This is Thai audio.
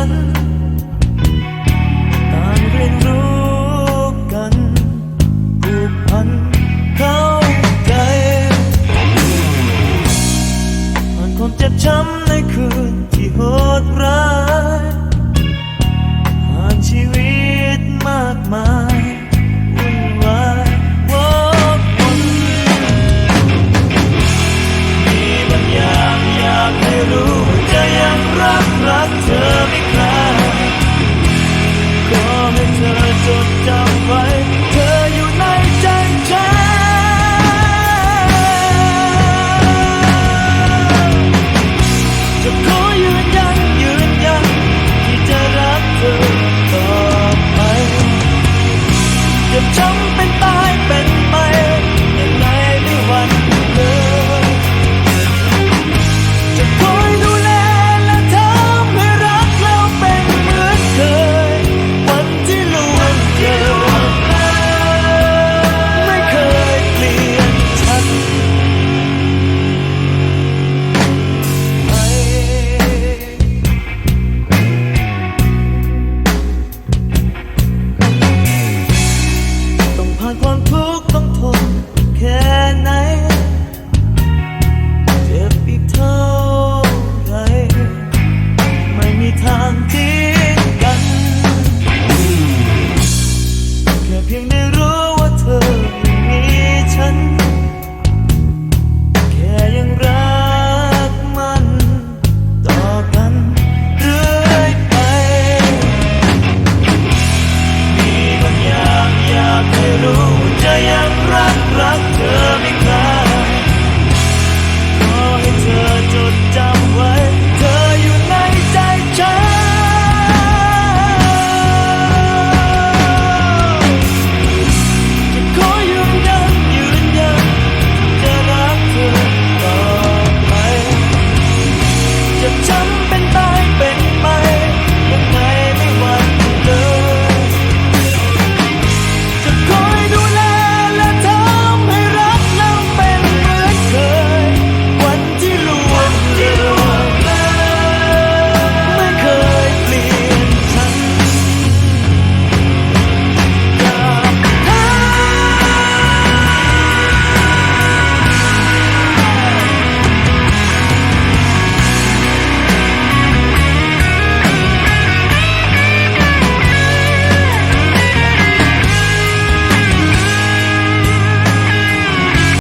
ันต่างเรียนรู้กันผูกพันเข้าใจผ่านความเจ็บช้ำในคืนที่โหดร้ายผ่านชีวิตมากมายวุ่นวายวกวนมีบางอย่างอยากให้รู้จะยังรักรักเธอ one